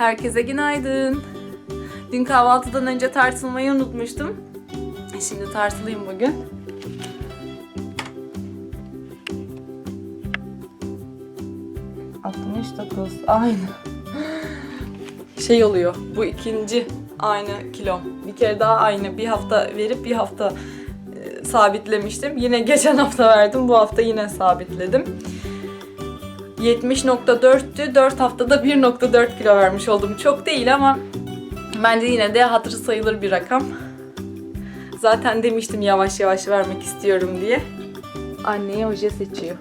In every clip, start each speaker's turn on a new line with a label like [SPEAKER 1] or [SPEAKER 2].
[SPEAKER 1] Herkese günaydın. Dün kahvaltıdan önce tartılmayı unutmuştum. Şimdi tartılayım bugün. ...69 aynı. Şey oluyor bu ikinci aynı kilom. Bir kere daha aynı bir hafta verip bir hafta e, sabitlemiştim. Yine geçen hafta verdim bu hafta yine sabitledim. 70.4'tü. 4 haftada 1.4 kilo vermiş oldum. Çok değil ama bence yine de hatırı sayılır bir rakam. Zaten demiştim yavaş yavaş vermek istiyorum diye. Anneye oje seçiyor.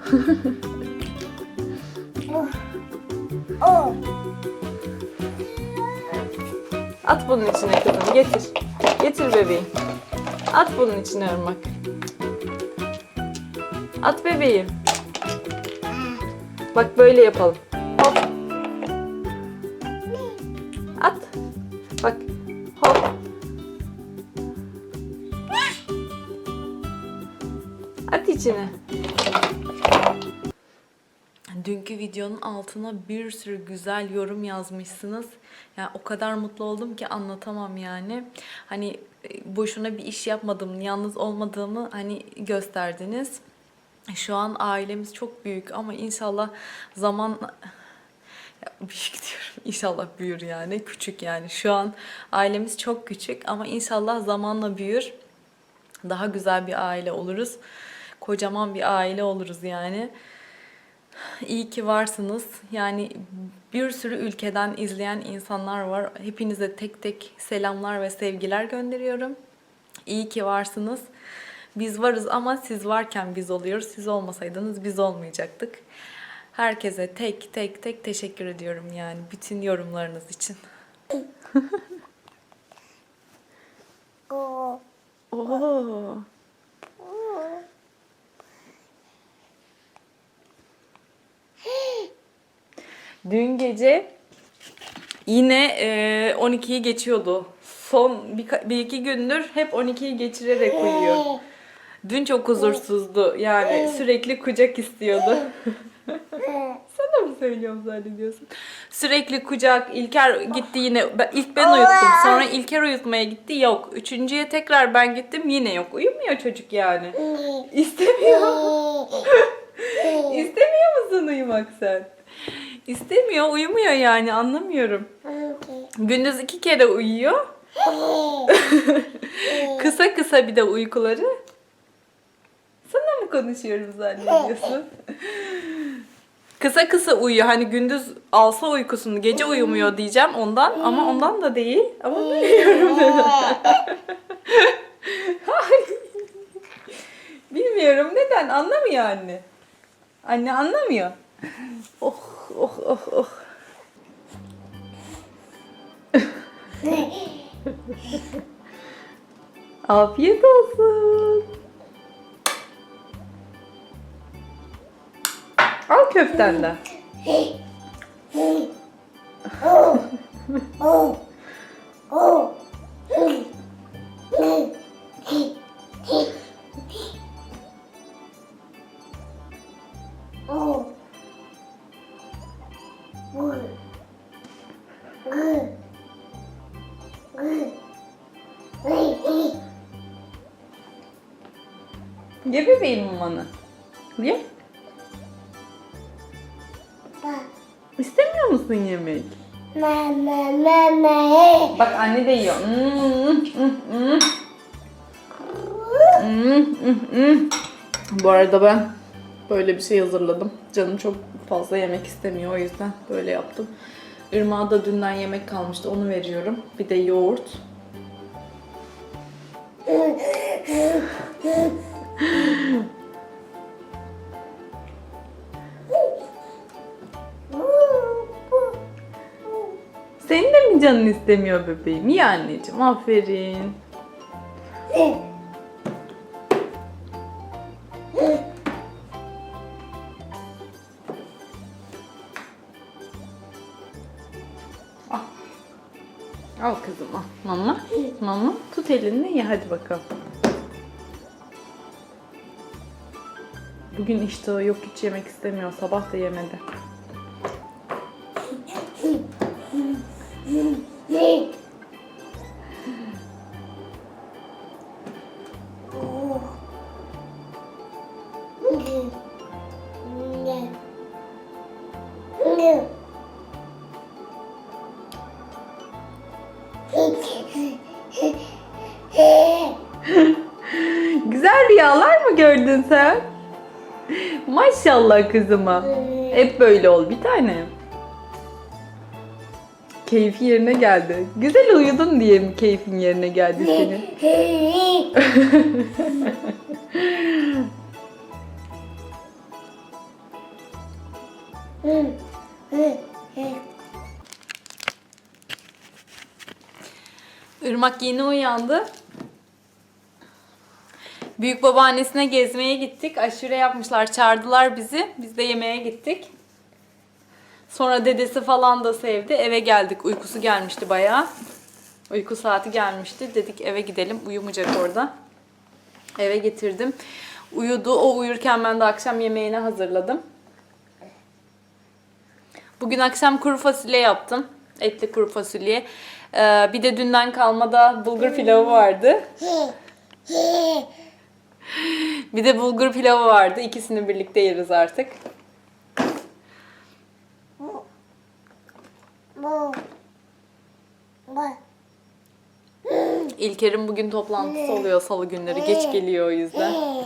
[SPEAKER 2] O.
[SPEAKER 1] At bunun içine kızım getir. Getir bebeğim. At bunun içine ırmak. At bebeğim. Bak böyle yapalım. Hop. At. Bak. Hop. At içine. Dünkü videonun altına bir sürü güzel yorum yazmışsınız. Yani o kadar mutlu oldum ki anlatamam yani. Hani e, boşuna bir iş yapmadım, yalnız olmadığımı hani gösterdiniz. Şu an ailemiz çok büyük ama inşallah zaman ya büyük diyorum. İnşallah büyür yani. Küçük yani. Şu an ailemiz çok küçük ama inşallah zamanla büyür. Daha güzel bir aile oluruz. Kocaman bir aile oluruz yani. İyi ki varsınız. Yani bir sürü ülkeden izleyen insanlar var. Hepinize tek tek selamlar ve sevgiler gönderiyorum. İyi ki varsınız. Biz varız ama siz varken biz oluyoruz. Siz olmasaydınız biz olmayacaktık. Herkese tek tek tek teşekkür ediyorum yani bütün yorumlarınız için.
[SPEAKER 2] O.
[SPEAKER 1] Oo. Dün gece yine e, 12'yi geçiyordu. Son bir, bir iki gündür hep 12'yi geçirerek uyuyor. Dün çok huzursuzdu. Yani sürekli kucak istiyordu. Sana mı söylüyorum zannediyorsun? Sürekli kucak. İlker gitti yine. İlk ben uyuttum. Sonra İlker uyutmaya gitti. Yok. Üçüncüye tekrar ben gittim. Yine yok. Uyumuyor çocuk yani. İstemiyor. İstemiyor musun uyumak sen? İstemiyor. Uyumuyor yani. Anlamıyorum. Gündüz iki kere uyuyor. kısa kısa bir de uykuları. Konuşuyorum zannediyorsun? kısa kısa uyuyor. Hani gündüz alsa uykusunu gece uyumuyor diyeceğim ondan ama ondan da değil. Ama bilmiyorum neden. bilmiyorum neden anlamıyor anne. Anne anlamıyor. Oh oh oh oh. Afiyet olsun. Al köften de. Ye bebeğim mamanı. Ye. Musun yemek?
[SPEAKER 2] Mama mama.
[SPEAKER 1] Bak anne de yiyor. Hmm, hmm, hmm. Hmm, hmm, hmm. Bu arada ben böyle bir şey hazırladım. Canım çok fazla yemek istemiyor o yüzden böyle yaptım. Irmağa da dünden yemek kalmıştı onu veriyorum. Bir de yoğurt. canın istemiyor bebeğim? İyi anneciğim aferin. Al. Al kızım al. Mama. Mama. Tut elini ye hadi bakalım. Bugün iştahı yok hiç yemek istemiyor. Sabah da yemedi. Güzel rüyalar mı gördün sen? Maşallah kızıma. Hep böyle ol bir tane. Keyfi yerine geldi. Güzel uyudun diye mi keyfin yerine geldi senin? Irmak yeni uyandı. Büyük babaannesine gezmeye gittik. Aşure yapmışlar, çağırdılar bizi. Biz de yemeğe gittik. Sonra dedesi falan da sevdi. Eve geldik. Uykusu gelmişti bayağı. Uyku saati gelmişti. Dedik eve gidelim. Uyumayacak orada. Eve getirdim. Uyudu. O uyurken ben de akşam yemeğini hazırladım. Bugün akşam kuru fasulye yaptım. Etli kuru fasulye. Ee, bir de dünden kalma da bulgur pilavı vardı. Bir de bulgur pilavı vardı. İkisini birlikte yeriz artık.
[SPEAKER 2] Bu. Bu.
[SPEAKER 1] İlker'in bugün toplantısı oluyor salı günleri. Geç geliyor o yüzden.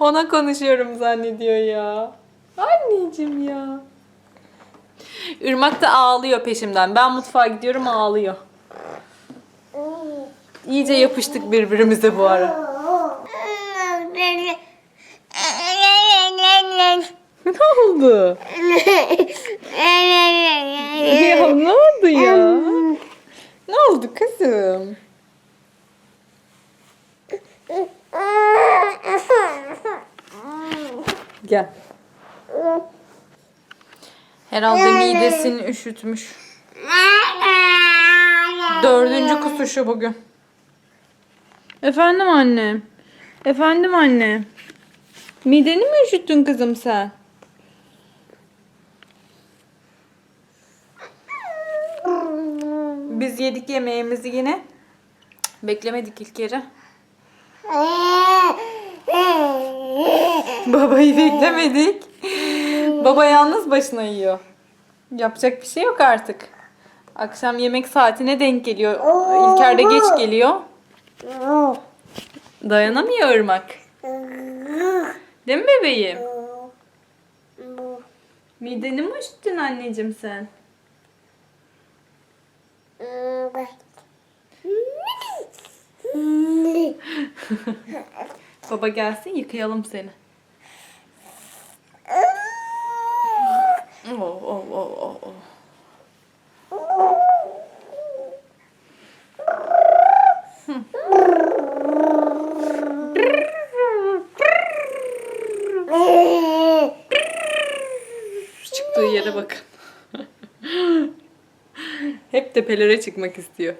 [SPEAKER 1] Ona konuşuyorum zannediyor ya. Anneciğim ya. Irmak da ağlıyor peşimden. Ben mutfağa gidiyorum ağlıyor. İyice yapıştık birbirimize bu ara. Ne oldu? Ya ne oldu ya? Ne oldu kızım? Gel. Herhalde midesini üşütmüş. Dördüncü kusuşu bugün. Efendim anne. Efendim anne. Mideni mi üşüttün kızım sen? Biz yedik yemeğimizi yine. Beklemedik ilk kere. Babayı beklemedik. Baba yalnız başına yiyor. Yapacak bir şey yok artık. Akşam yemek saatine denk geliyor. İlker de geç geliyor. Dayanamıyor Irmak. Değil mi bebeğim? Mideni mi üşüttün anneciğim sen? Baba gelsin yıkayalım seni. Oh, oh, oh, oh, oh. Çıktığı yere bakın. Hep tepelere çıkmak istiyor.